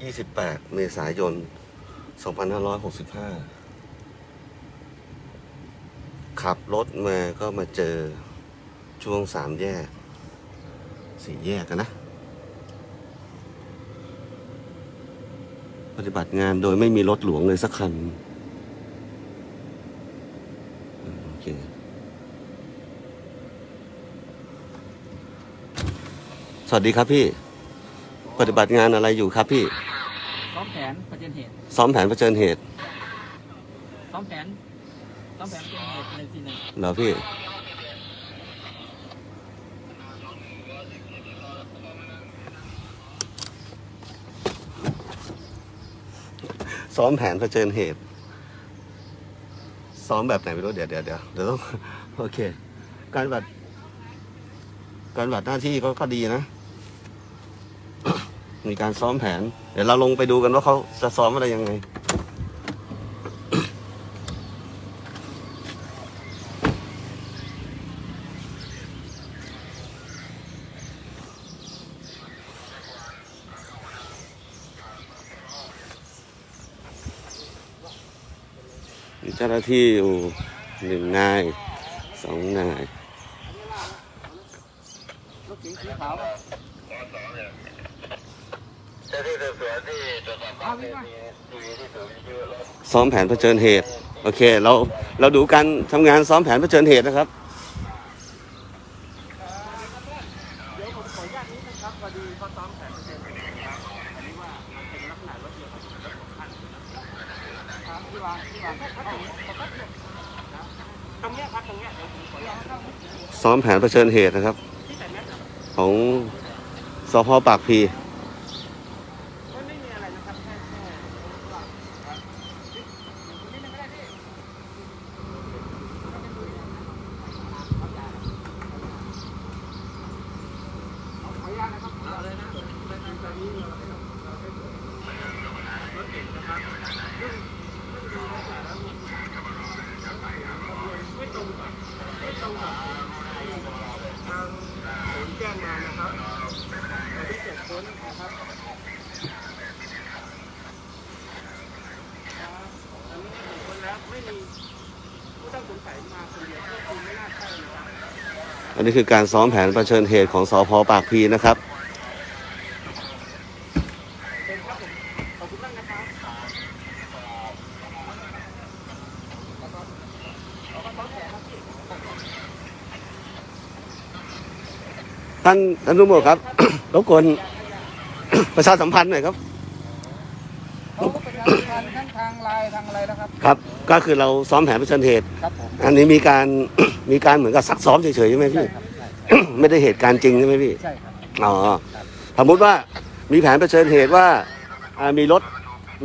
28 เมษายน 2565 ขับรถมาก็มาเจอช่วงสามแยกสี่แยกกันนะ ปฏิบัติงานโดยไม่มีรถหลวงเลยสักคัน โอเคสวัสดีครับพี่ ปฏิบัติงานอะไรอยู่ครับพี่ ซ้อมแผนประเด็นเหตุ ซ้อมแผนเผชิญเหตุซ้อมแผน ซ้อมแผนประเด็นเหตุหนึ่งสี่หนึ่งเหรอพี่ ซ้อมแผนเผชิญเหตุ ซ้อมแบบไหนไม่รู้เดี๋ยวเดี๋ยวเดี๋ยวเดี๋ยวต้องโอเค การบัตรการบัตรหน้าที่ก็ก็ดีนะ มีการซ้อมแผน เดี๋ยวเราลงไปดูกันว่าเขาจะซ้อมอะไรยังไงเจ้าหน้าที่อยู่หนึ่งนายสองนายรถเก๋งสีขาว ซ้อมแผนเผชิญเหตุ โอเค เราเราดูการทำงานซ้อมแผนเผชิญเหตุนะครับเดี๋ยวผมขออนุญาตนิดนะครับพอดีเขาซ้อมแผนประเด็นเหตุนะครับอันนี้ว่ามันเป็นลักษณะรถเดียวกับรถของท่านครับที่วางที่วางครับตรงนี้ตรงเนี้ยครับตรงเนี้ยเดี๋ยวผมขออนุญาตเข้า ซ้อมแผนเผชิญเหตุนะครับ ที่แต่แม็กซ์ ของสพปากพี มันไม่มีอะไรนะครับแค่แค่วางครับนิดนึงก็ได้พี่ขออนุญาตนะครับเอาเลยนะตอนนี้เรารถเก่งนะครับไม่ตรงกับไม่ตรงกับทางศูนย์แจ้งมานะครับเราได้เจ็ดคนนะครับอันนี้หนึ่งคนแล้วไม่มีผู้ต้องสงสัยมาคนเดียวก็คือไม่น่าใช่นะครับ อันนี้คือการซ้อมแผนเผชิญเหตุของสพปากพีนะครับท่านท่านทุกหมวดครับรบกวนประชาสัมพันธ์หน่อยครับ ก็ประชาสัมพันธ์ทั้งทางไลน์ทางอะไรนะครับ ครับ ก็คือเราซ้อมแผนเผชิญเหตุ ครับผมอันนี้มีการ มีการเหมือนกับซักซ้อมเฉยๆใช่ไหมใช่พี่ ครับ ใช่ ไม่ได้เหตุการณ์จริงใช่ไหมพี่ ใช่ครับ อ๋อสมมติว่ามีแผนเผชิญเหตุว่าอ่ามีรถ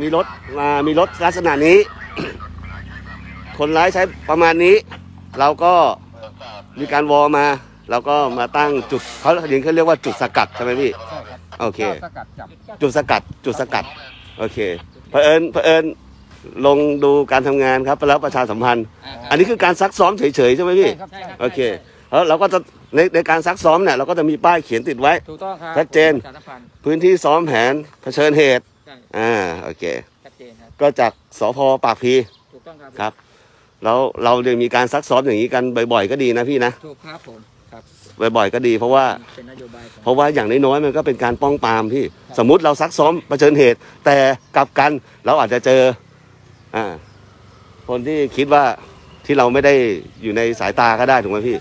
มีรถมามีรถลักษณะนี้ คนร้ายใช้ประมาณนี้ เราก็มีการวอมา เราก็มาตั้งจุดเขาถึงเขาเรียกว่าจุดสกัดใช่ไหมพี่ ใช่ครับโอเคสกัดจับ จุดสกัดจุดสกัด โอเค เผอิญเผอิญลงดูการทำงานครับแล้วประชาสัมพันธ์อันนี้คือการซักซ้อมเฉยๆใช่ไหมพี่ใช่ครับใช่ครับโอเคแล้วเราก็จะในในการซักซ้อมเนี่ยเราก็จะมีป้ายเขียนติดไว้ ถูกต้องครับชัดเจนประชาสัมพันธ์พื้นที่ซ้อมแผนเผชิญเหตุใช่อ่าโอเค ชัดเจนครับก็จากสพปากพีถูกต้องครับ ครับ แล้วเราเรียมีการซักซ้อมอย่างนี้กันบ่อย ๆ ก็ดีนะพี่นะ ถูกครับผมครั บบ่อยๆก็ดี เพราะว่าเป็นนโยบายของเพราะว่าอย่างน้อยๆมันก็เป็นการป้องปรามพี่ สมมุติเราซักซ้อมเผชิญเหตุ แต่กลับกันเราอาจจะเจออ่าคนที่คิดว่าที่เราไม่ได้อยู่ในสายตาก็ได้ถูกไหมพี่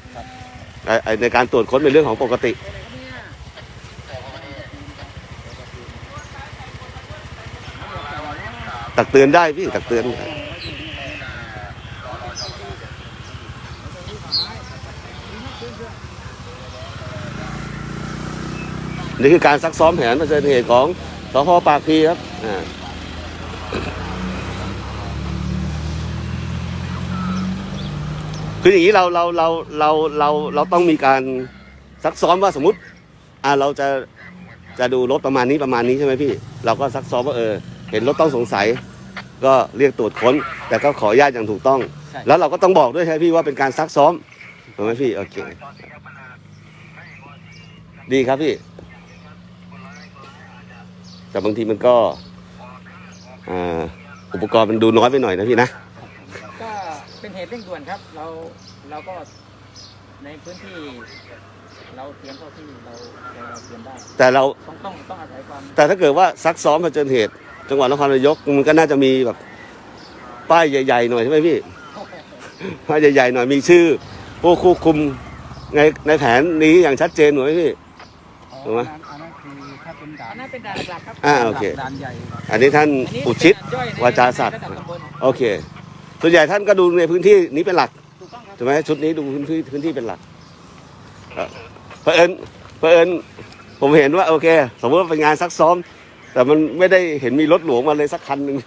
ไอ้ไอ้ในการตรวจค้นเป็นเรื่องของปกติ ตักเตือนได้พี่ตักเตือน นี่คือการซักซ้อมแผนเผชิญเหตุของสพปากพีครับอ่าคืออย่างนี้เราเราเราเราเราเราต้องมีการซักซ้อมว่าสมมติ อ่าเราจะจะดูรถประมาณนี้ประมาณนี้ใช่ไหมพี่ เราก็ซักซ้อมว่าเออ เห็นรถต้องสงสัย ก็เรียกตรวจค้น แต่ก็ขออนุญาตอย่างถูกต้องใช่แล้วเราก็ต้องบอกด้วยใช่ไหมพี่ว่าเป็นการซักซ้อมถูกไหมพี่โอเคดีครับพี่ แต่บางทีมันก็อ่าอุปกรณ์มันดูน้อยไปหน่อยนะพี่นะก็เป็นเหตุเร่งด่วนครับ เราเราก็ในพื้นที่เราเตรียมเท่าที่เราเราเตรียมได้ แต่เราต้องต้องต้องอาศัยความแต่ถ้าเกิดว่าซักซ้อมมาเจอเหตุ จังหวัดนครนายกมันก็น่าจะมีแบบป้ายใหญ่ ๆ หน่อยใช่ไหมพี่ป้ายใหญ่ๆหน่อยมีชื่อผู้ควบคุมในในแผนนี้อย่างชัดเจนหน่อยพี่ถูกไหม อันนนั้นเป็นด่านหลักๆครับอ่าโอเค ด่านใหญ่อันนี้ท่านอันนี้อุชิตเป็นด่นย่อยในวาจาศักดิ์ในระดับตำบลโอเค ส่วนใหญ่ท่านก็ดูในพื้นที่นี้เป็นหลักถูกต้องครับใช่ไหมชุดนี้ดูพื้นที่พื้นที่เป็นหลักเอ่อเผอิญเผอิญผมเห็นว่าโอเค สมมติว่าเป็นงานซักซ้อม แต่มันไม่ได้เห็นมีรถหลวงมาเลยสักคันหนึ่ง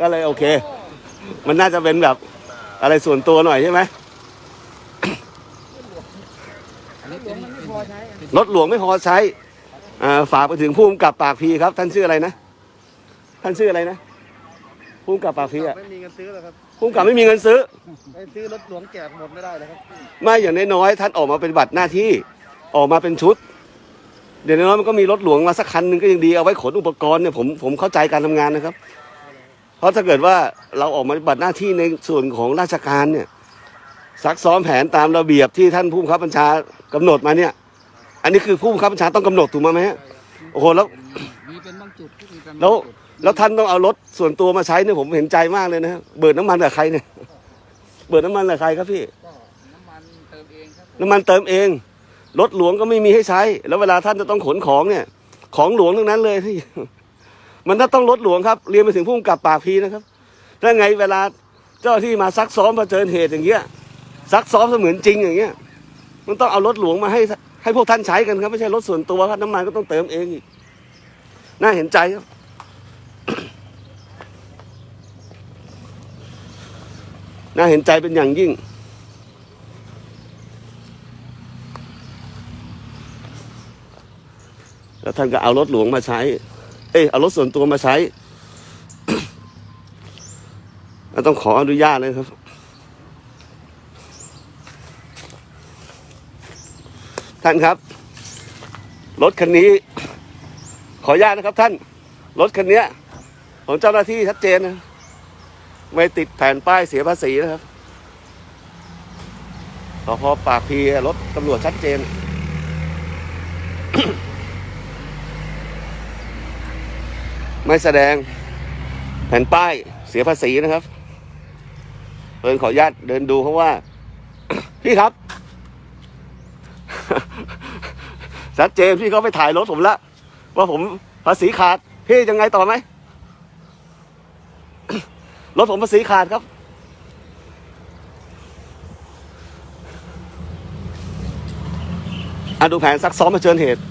ก็เลยโอเค มันน่าจะเป็นแบบอะไรส่วนตัวหน่อยใช่ไหมอันนี้หลเป็วนงมันไม่พอใช้อันนี้รถหลวงไม่พอใช้อ่า ฝากไปถึงผู้กำกับปากพีครับ ท่านชื่ออะไรนะ ท่านชื่ออะไรนะผู้กำกับปากพีอะไม่มีเงินซื้อแล้วครับผู้กำกับไม่มีเงินซื้อไปซื้อรถหลวงแจกหมดไม่ได้เลยครับไม่อย่างน้อยๆท่านออกมาเป็นบัตรหน้าที่ออกมาเป็นชุด เดี๋ยวน้อยๆมันก็มีรถหลวงมาสักคันหนึ่งก็ยังดีเอาไว้ขนอุปกรณ์เนี่ยผมผมเข้าใจการทำงานนะครับ เพราะถ้าเกิดว่าเราออกมาปฏิบัติหน้าที่ในส่วนของราชการเนี่ยซักซ้อมแผนตามระเบียบที่ท่านผู้บังคับบัญชากำหนดมาเนี่ย อันนี้คือผู้บังคับบัญชาต้องกำหนดถูกไหมฮะโอ้โหแล้วมีเป็นบางจุดที่มีเป็นแล้วจุดแล้วท่านต้องเอารถส่วนตัวมาใช้เนี่ยผมเห็นใจมากเลยนะฮะเบิดน้ำมันกับใครเนี่ยเบิดน้ำมันกับใครครับพี่ ก็น้ำมันเติมเองครับน้ำมันเติมเอง รถหลวงก็ไม่มีให้ใช้ แล้วเวลาท่านจะต้องขนของเนี่ย ของหลวงทั้งนั้นเลยที่ มันถ้าต้องรถหลวงครับ เรียนไปถึงผู้กำกับปากพีนะครับ ถ้าไงเวลาเจ้าหน้าที่มาซักซ้อมเผชิญเหตุอย่างเงี้ยซักซ้อมเสมือนจริงอย่างเงี้ย มันต้องเอารถหลวงมาให้ ให้พวกท่านใช้กันครับ ไม่ใช่รถส่วนตัวครับน้ำมันก็ต้องเติมเองอีกน่าเห็นใจครับน่าเห็นใจเป็นอย่างยิ่ง แล้วท่านก็เอารถหลวงมาใช้ เอ้ยเอารถส่วนตัวมาใช้ ต้องขออนุญาตเลยครับ ท่านครับ รถคันนี้ ขออนุญาตนะครับท่าน รถคันนี้ของเจ้าหน้าที่ชัดเจนนะไม่ติดแผ่นป้ายเสียภาษีนะครับสพปากพีรถตำรวจชัดเจน ไม่แสดงแผ่นป้ายเสียภาษีนะครับเพิ่นขออนุญาตเดินดูเพราะว่า พี่ครับ ชัดเจนพี่เขาไปถ่ายรถผมละว่าผมภาษีขาด พี่ยังไงต่อไหมรถผมภาษีขาดครับ อะดูแผนซักซ้อมมาเชิญเหตุ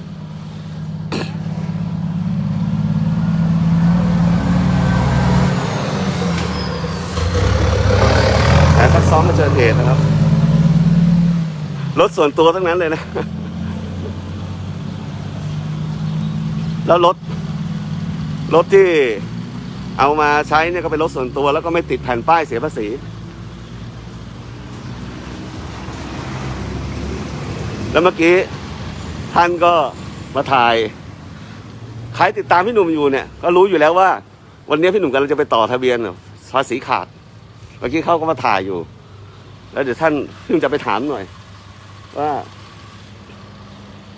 แผนซักซ้อมมาเชิญเหตุนะครับ รถส่วนตัวทั้งนั้นเลยนะ แล้วรถ รถที่เอามาใช้เนี่ยก็เป็นรถส่วนตัว แล้วก็ไม่ติดแผ่นป้ายเสียภาษี แล้วเมื่อกี้ท่านก็มาถ่ายใครติดตามพี่หนุ่มอยู่เนี่ย ก็รู้อยู่แล้วว่า วันนี้พี่หนุ่มกำลังจะไปต่อทะเบียนภาษีขาด เมื่อกี้เขาก็มาถ่ายอยู่ แล้วเดี๋ยวท่านเพิ่งจะไปถามหน่อย ว่า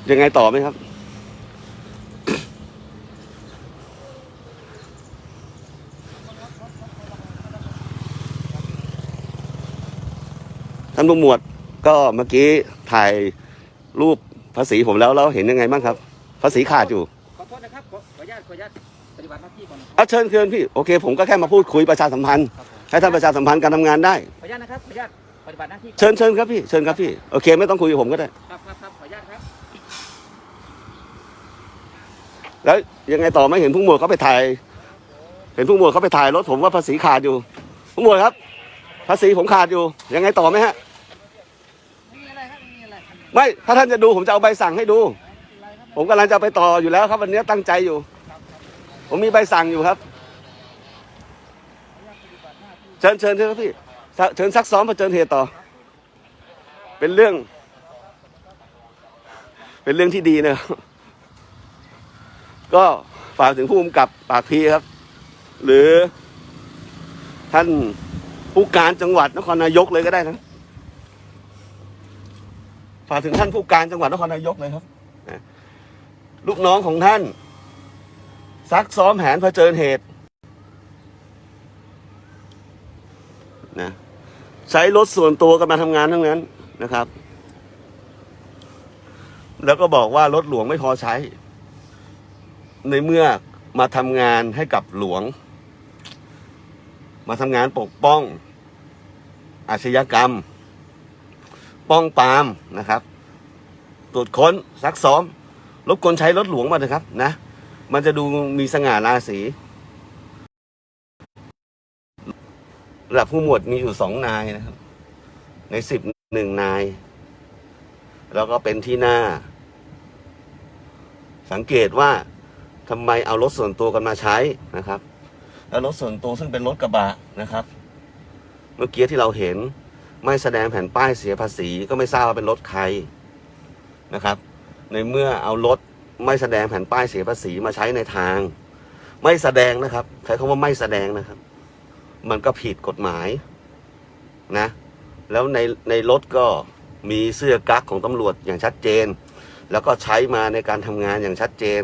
ยังไงต่อไหมครับ ท่านผู้หมวดก็เมื่อกี้ถ่ายรูปภาษีผมแล้วแล้วเห็นยังไงบ้างครับ ภาษีขาดอยู่ขอโทษนะครับขอขออนุญาตขออนุญาตปฏิบัติหน้าที่ก่อนอะเชิญเชิญพี่โอเค ผมก็แค่มาพูดคุยประชาสัมพันธ์ครับผมให้ท่านประชาสัมพันธ์การทำงานได้ ขออนุญาตนะครับขออนุญาต ปฏิบัติหน้าที่ก่อนเชิญเชิญครับพี่เชิญครับพี่โอเคไม่ต้องคุยกับผมก็ได้ ครับครับครับขออนุญาตครับ แล้วยังไงต่อไม่เห็นผู้หมวดเขาไปถ่าย เห็นผู้หมวดเขาไปถ่ายรถผมว่าภาษีขาดอยู่ผู้หมวดครับ ภาษีผมขาดอยู่ ยังไงต่อไหมฮะไม่มีอะไรครับไม่มีอะไรไม่ ถ้าท่านจะดูผมจะเอาใบสั่งให้ดู ผมกำลังจะไปต่ออยู่แล้วครับวันนี้ตั้งใจอยู่ ผมมีใบสั่งอยู่ครับ เชิญเชิญเชิญครับพี่ส เชิญซักซ้อมมาเชิญเหตุต่อ เป็นเรื่อง เป็นเรื่องที่ดีนะครับก็ฝากถึงผู้กำกับปากพีครับ หรือ ท่านผู้การจังหวัดนครนายกเลยก็ได้นะฝากถึงท่านผู้การจังหวัดนครนายกเลยครับลูกน้องของท่าน ซักซ้อมแผนเผชิญเหตุนะ ใช้รถส่วนตัวกันมาทำงานทั้งนั้นนะครับ แล้วก็บอกว่ารถหลวงไม่พอใช้ ในเมื่อมาทำงานให้กับหลวง มาทำงานปกป้อง อาชญากรรม ป้องปรามนะครับ ตรวจค้นซักซ้อมรบกวนใช้รถหลวงมาเถอะครับนะ มันจะดูมีสง่าราศี ระดับผู้หมวดมีอยู่สองนายนะครับ ในสิบหนึ่งนาย แล้วก็เป็นที่หน้า สังเกตว่าทำไมเอารถส่วนตัวกันมาใช้นะครับ แล้วรถส่วนตัวซึ่งเป็นรถกระบะนะครับ เมื่อกี้ที่เราเห็นไม่แสดงแผ่นป้ายเสียภาษีก็ไม่ทราบว่าเป็นรถใครนะครับ ในเมื่อเอารถไม่แสดงแผ่นป้ายเสียภาษีมาใช้ในทาง ไม่แสดงนะครับ ใช้คำว่าไม่แสดงนะครับ มันก็ผิดกฎหมายนะ แล้วในในรถก็มีเสื้อกั๊กของตำรวจอย่างชัดเจน แล้วก็ใช้มาในการทำงานอย่างชัดเจน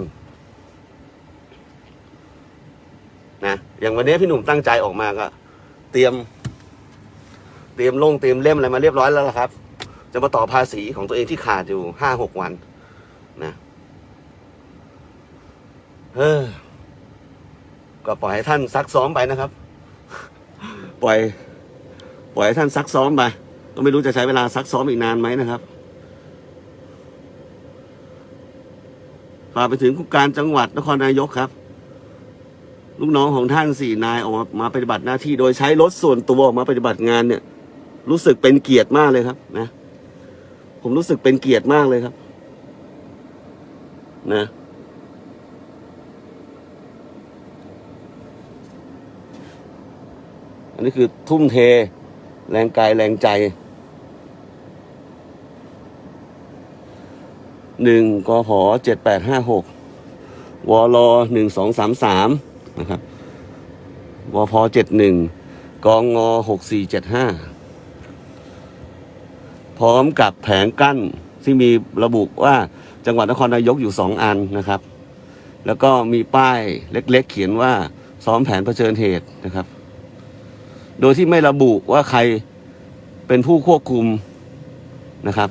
นะอย่างวันนี้พี่หนุ่มตั้งใจออกมาก็ เตรียม เตรียมลงเตรียมเล่มอะไรมาเรียบร้อยแล้วล่ะครับ จะมาต่อภาษีของตัวเองที่ขาดอยู่ห้าหกวันนะเออก็ปล่อยให้ท่านซักซ้อมไปนะครับ ปล่อย ปล่อยให้ท่านซักซ้อมไปก็ไม่รู้จะใช้เวลาซักซ้อมอีกนานไหมนะครับฝากไปถึงผู้การจังหวัดนครนายกครับ ลูกน้องของท่านสี่นายออกมามาปฏิบัติหน้าที่โดยใช้รถส่วนตัวออกมาปฏิบัติงานเนี่ย รู้สึกเป็นเกียรติมากเลยครับ นะ ผมรู้สึกเป็นเกียรติมากเลยครับ นะ นนี้คือทุ่มเท แรงกายแรงใจหนึ่งกพเจ็ดแปดห้าหกวลหนึ่งสองสามสามนะครับวพเจ็ดหนึ่งกงหกสี่เจ็ดห้าพร้อมกับแผงกั้นที่มีระบุว่าจังหวัดนครนายกอยู่สองอันนะครับ แล้วก็มีป้ายเล็กๆเขียนว่าซ้อมแผนเผชิญเหตุนะครับ โดยที่ไม่ระบุว่าใครเป็นผู้ควบคุมนะครับ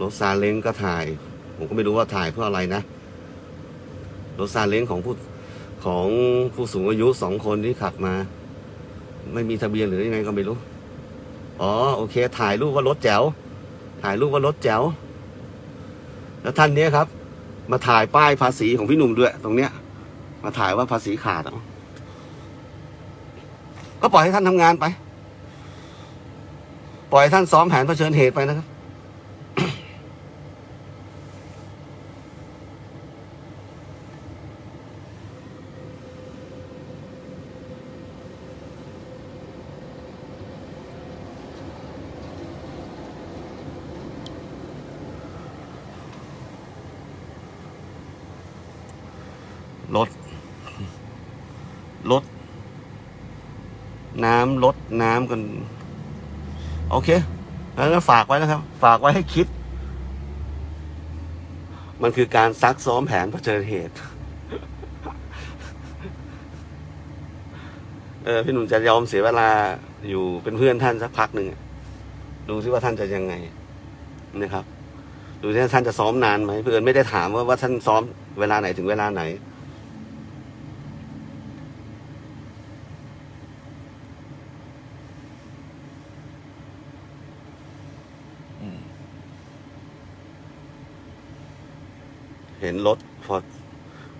รถซาเล้งก็ถ่าย ผมก็ไม่รู้ว่าถ่ายเพื่ออะไรนะรถซาเล้งของผู้ของผู้สูงอายุสองคนที่ขับมา ไม่มีทะเบียนหรือยังไงก็ไม่รู้ อ๋อโอเค ถ่ายรูปว่ารถแจ๋วถ่ายรูปว่ารถแจ๋วแล้วท่านเนี้ยครับ มาถ่ายป้ายภาษีของพี่หนุ่มด้วย ตรงเนี้ย มาถ่ายว่าภาษีขาดเอ ก็ปล่อยให้ท่านทำงานไป ปล่อยให้ท่านซ้อมแผนเผชิญเหตุไปนะครับ ลด ลด น้ำลดน้ำกัน โอเคแล้วก็ฝากไว้นะครับ ฝากไว้ให้คิด มันคือการซักซ้อมแผนเผชิญเหตุ เออพี่หนุ่มจะยอมเสียเวลาอยู่เป็นเพื่อนท่านสักพักหนึ่งดูซิว่าท่านจะยังไงนะครับดูที่ท่านจะซ้อมนานไหมเพื่อนไม่ได้ถามว่าว่าท่านซ้อมเวลาไหนถึงเวลาไหน เห็นรถพอ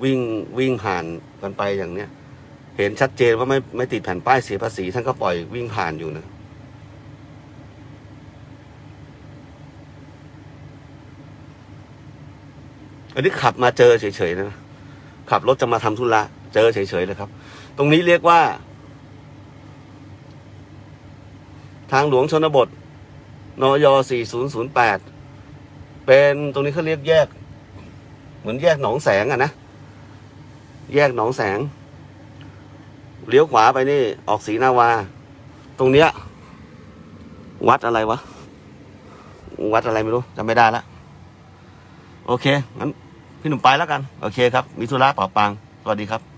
วิ่งวิ่งผ่านกันไปอย่างเนี้ย เห็นชัดเจนว่าไม่ไม่ติดแผ่นป้ายเสียภาษีท่านก็ปล่อยวิ่งผ่านอยู่นะอันนี้ขับมาเจอเฉยๆนะขับรถจะมาทำธุระเจอเฉยๆเลยครับ ตรงนี้เรียกว่า ทางหลวงชนบทนย4008 เป็นตรงนี้เขาเรียกแยก เหมือนแยกหนองแสงอะนะ แยกหนองแสง เลี้ยวขวาไปนี่ ออกสีนาวา ตรงเนี้ย วัดอะไรวะ วัดอะไรไม่รู้จำไม่ได้ละ โอเค งั้นพี่หนุ่มไปแล้วกัน โอเคครับ มีธุระเป่าปัง สวัสดีครับ